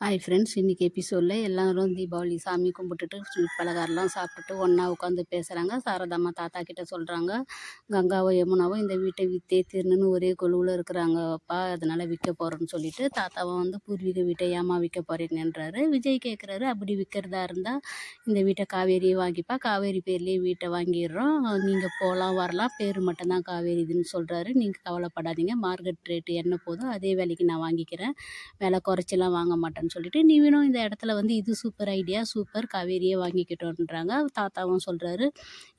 Hi friends இன்றைக்கி எபிசோடில் எல்லோரும் தீபாவளி சாமி கும்பிட்டுட்டு ஸ்வீட் பலகாரம்லாம் சாப்பிட்டுட்டு ஒன்றா உட்காந்து பேசுகிறாங்க சாரதாம்மா தாத்தா கிட்ட சொல்கிறாங்க கங்காவோ யமுனாவோ இந்த வீட்டை விற்றே தீர்ணுன்னு ஒரே கொழுவில் இருக்கிறாங்கப்பா அதனால் விற்க போகிறோன்னு சொல்லிட்டு தாத்தாவை வந்து பூர்வீக வீட்டை ஏமா விற்க போகிறீங்கன்றாரு விஜய் கேட்குறாரு அப்படி விற்கிறதா இருந்தால் இந்த வீட்டை காவேரியை வாங்கிப்பா. காவேரி பேர்லேயே வீட்டை வாங்கிடுறோம். நீங்கள் போகலாம் வரலாம். பேர் மட்டும்தான் காவேரி இதுன்னு சொல்கிறாரு நீங்கள் கவலைப்படாதீங்க. மார்க்கெட் ரேட்டு என்ன போதும் அதே விலைக்கு நான் வாங்கிக்கிறேன். விலை குறைச்சிலாம் வாங்க மாட்டேன். மாட்டேன்னு சொல்லிட்டு நீங்களும் இந்த இடத்துல வந்து இது சூப்பர் ஐடியா சூப்பர் காவேரியே வாங்கிக்கிட்டோன்றாங்க தாத்தாவும் சொல்கிறாரு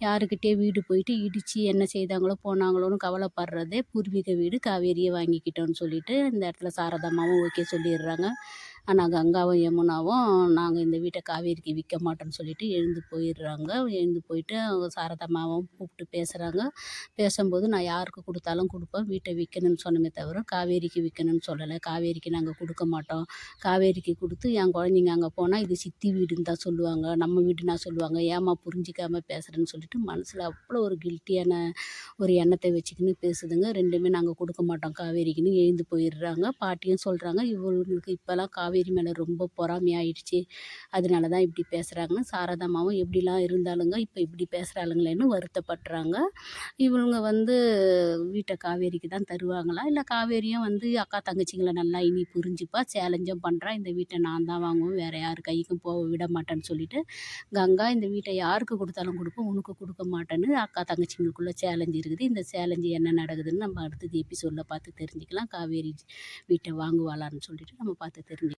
யாருக்கிட்டே வீடு போயிட்டு இடித்து என்ன செய்தாங்களோ போனாங்களோன்னு கவலைப்படுறதே பூர்வீக வீடு காவேரியே வாங்கிக்கிட்டோன்னு சொல்லிட்டு இந்த இடத்துல சாரதாமாவும் ஓகே சொல்லிடுறாங்க. ஆனால் கங்காவும் யமுனாவும் நாங்கள் இந்த வீட்டை காவேரிக்கு விற்க மாட்டோம்னு சொல்லிட்டு எழுந்து போயிடுறாங்க. எழுந்து போயிட்டு அவங்க சாரதாமாவும் கூப்பிட்டு பேசுகிறாங்க பேசும்போது நான் யாருக்கு கொடுத்தாலும் கொடுப்பேன். வீட்டை விற்கணும்னு சொன்னமே தவிர காவேரிக்கு விற்கணும்னு சொல்லலை. காவேரிக்கு நாங்கள் கொடுக்க மாட்டோம். காவேரிக்கு கொடுத்து என் குழந்தைங்க அங்கே போனால் இது சித்தி வீடுன்னு தான் சொல்லுவாங்க. நம்ம வீடுனா சொல்லுவாங்க. ஏமா புரிஞ்சிக்காமல் பேசுகிறேன்னு சொல்லிட்டு மனசில் அவ்வளோ ஒரு கில்ட்டியான ஒரு எண்ணத்தை வச்சுக்கின்னு பேசுதுங்க. ரெண்டுமே நாங்கள் கொடுக்க மாட்டோம். காவேரிக்குன்னு எழுந்து போயிடுறாங்க. பாட்டியும் சொல்கிறாங்க இவங்களுக்கு இப்போல்லாம் காவேரி காவேரி மேலே ரொம்ப பொறாமையாயிடுச்சு. அதனால தான் இப்படி பேசுகிறாங்கன்னு சாரதாமாவும் எப்படிலாம் இருந்தாலுங்க இப்போ இப்படி பேசுகிறாளுங்களேன்னு வருத்தப்படுறாங்க. இவங்க வந்து வீட்டை காவேரிக்கு தான் தருவாங்களா? இல்லை காவேரியும் வந்து அக்கா தங்கச்சிங்களை நல்லா இனி புரிஞ்சுப்பா சேலஞ்சும் பண்ணுறா இந்த வீட்டை நான் தான் வாங்குவேன் வேறு யார் கைக்கும் போக விட மாட்டேன்னு சொல்லிட்டு கங்கா இந்த வீட்டை யாருக்கு கொடுத்தாலும் கொடுப்போம் உனக்கு கொடுக்க மாட்டேன்னு அக்கா தங்கச்சிங்களுக்குள்ளே சேலஞ்சு இருக்குது. இந்த சேலஞ்சு என்ன நடக்குதுன்னு நம்ம அடுத்தது எபிசோடில் பார்த்து தெரிஞ்சுக்கலாம். காவேரி வீட்டை வாங்குவாளான்னு சொல்லிட்டு நம்ம பார்த்து தெரிஞ்சு